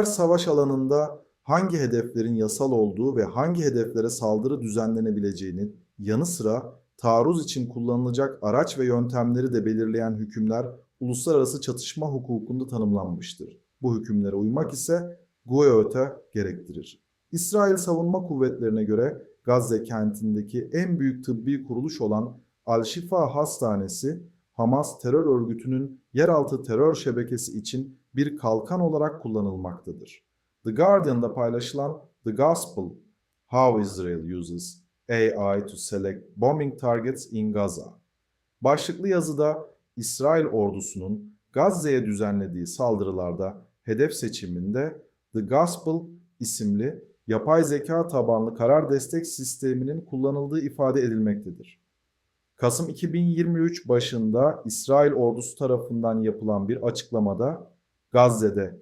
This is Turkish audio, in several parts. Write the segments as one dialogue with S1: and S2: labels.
S1: Her savaş alanında hangi hedeflerin yasal olduğu ve hangi hedeflere saldırı düzenlenebileceğinin yanı sıra taarruz için kullanılacak araç ve yöntemleri de belirleyen hükümler uluslararası çatışma hukukunda tanımlanmıştır. Bu hükümlere uymak ise GUEOT'e gerektirir. İsrail Savunma Kuvvetleri'ne göre Gazze kentindeki en büyük tıbbi kuruluş olan Al-Şifa Hastanesi, Hamas terör örgütünün yeraltı terör şebekesi için bir kalkan olarak kullanılmaktadır. The Guardian'da paylaşılan The Gospel, How Israel Uses AI to Select Bombing Targets in Gaza. Başlıklı yazıda İsrail ordusunun Gazze'ye düzenlediği saldırılarda hedef seçiminde The Gospel isimli yapay zeka tabanlı karar destek sisteminin kullanıldığı ifade edilmektedir. Kasım 2023 başında İsrail ordusu tarafından yapılan bir açıklamada Gazze'de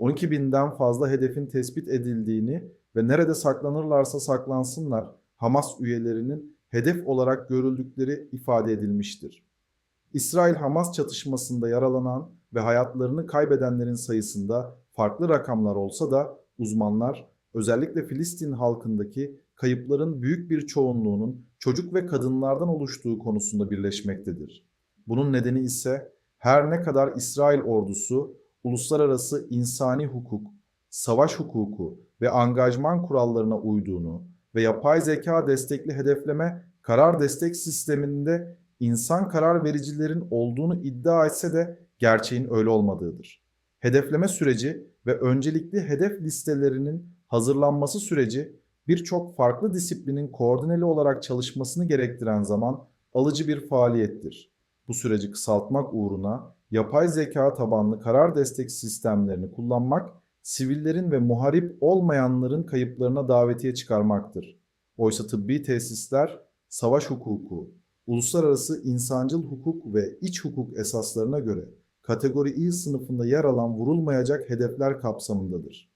S1: 12 binden fazla hedefin tespit edildiğini ve nerede saklanırlarsa saklansınlar Hamas üyelerinin hedef olarak görüldükleri ifade edilmiştir. İsrail-Hamas çatışmasında yaralanan ve hayatlarını kaybedenlerin sayısında farklı rakamlar olsa da uzmanlar özellikle Filistin halkındaki kayıpların büyük bir çoğunluğunun çocuk ve kadınlardan oluştuğu konusunda birleşmektedir. Bunun nedeni ise her ne kadar İsrail ordusu uluslararası insani hukuk, savaş hukuku ve angajman kurallarına uyduğunu ve yapay zeka destekli hedefleme karar destek sisteminde insan karar vericilerin olduğunu iddia etse de gerçeğin öyle olmadığıdır. Hedefleme süreci ve öncelikli hedef listelerinin hazırlanması süreci birçok farklı disiplinin koordineli olarak çalışmasını gerektiren zaman alıcı bir faaliyettir. Bu süreci kısaltmak uğruna yapay zeka tabanlı karar destek sistemlerini kullanmak, sivillerin ve muharip olmayanların kayıplarına davetiye çıkarmaktır. Oysa tıbbi tesisler, savaş hukuku, uluslararası insancıl hukuk ve iç hukuk esaslarına göre kategori İ sınıfında yer alan vurulmayacak hedefler kapsamındadır.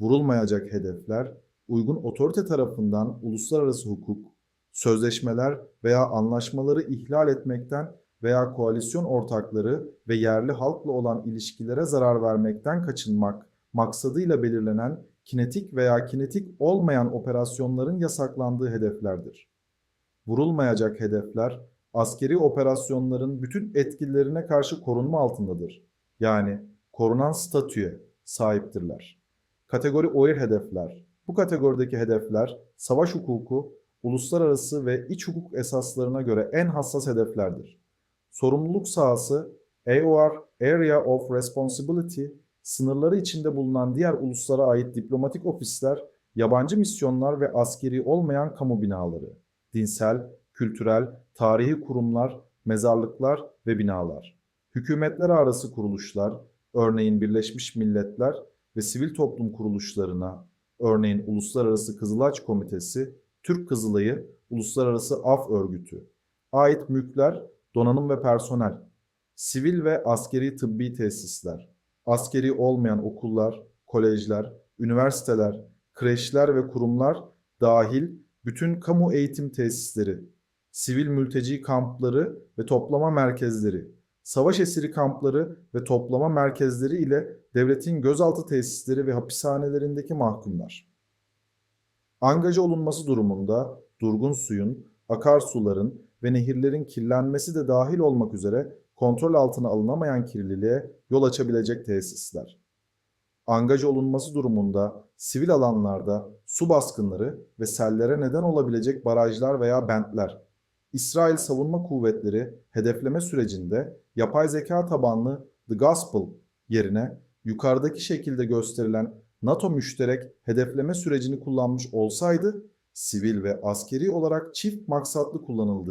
S1: Vurulmayacak hedefler, uygun otorite tarafından uluslararası hukuk, sözleşmeler veya anlaşmaları ihlal etmekten veya koalisyon ortakları ve yerli halkla olan ilişkilere zarar vermekten kaçınmak maksadıyla belirlenen kinetik veya kinetik olmayan operasyonların yasaklandığı hedeflerdir. Vurulmayacak hedefler askeri operasyonların bütün etkilerine karşı korunma altındadır. Yani korunan statüye sahiptirler. Kategori OIR hedefler. Bu kategorideki hedefler savaş hukuku, uluslararası ve iç hukuk esaslarına göre en hassas hedeflerdir. Sorumluluk sahası AOR Area of Responsibility sınırları içinde bulunan diğer uluslara ait diplomatik ofisler, yabancı misyonlar ve askeri olmayan kamu binaları, dinsel, kültürel, tarihi kurumlar, mezarlıklar ve binalar, hükümetler arası kuruluşlar, örneğin Birleşmiş Milletler ve sivil toplum kuruluşlarına, örneğin Uluslararası Kızılaç Komitesi, Türk Kızılayı, Uluslararası Af Örgütü, ait mülkler, donanım ve personel, sivil ve askeri tıbbi tesisler, askeri olmayan okullar, kolejler, üniversiteler, kreşler ve kurumlar dahil bütün kamu eğitim tesisleri, sivil mülteci kampları ve toplama merkezleri, savaş esiri kampları ve toplama merkezleri ile devletin gözaltı tesisleri ve hapishanelerindeki mahkumlar. Angaja olunması durumunda durgun suyun, akarsuların ve nehirlerin kirlenmesi de dahil olmak üzere kontrol altına alınamayan kirliliğe yol açabilecek tesisler. Angaj olunması durumunda sivil alanlarda su baskınları ve sellere neden olabilecek barajlar veya bentler. İsrail Savunma Kuvvetleri hedefleme sürecinde yapay zeka tabanlı The Gospel yerine yukarıdaki şekilde gösterilen NATO müşterek hedefleme sürecini kullanmış olsaydı sivil ve askeri olarak çift maksatlı kullanıldığı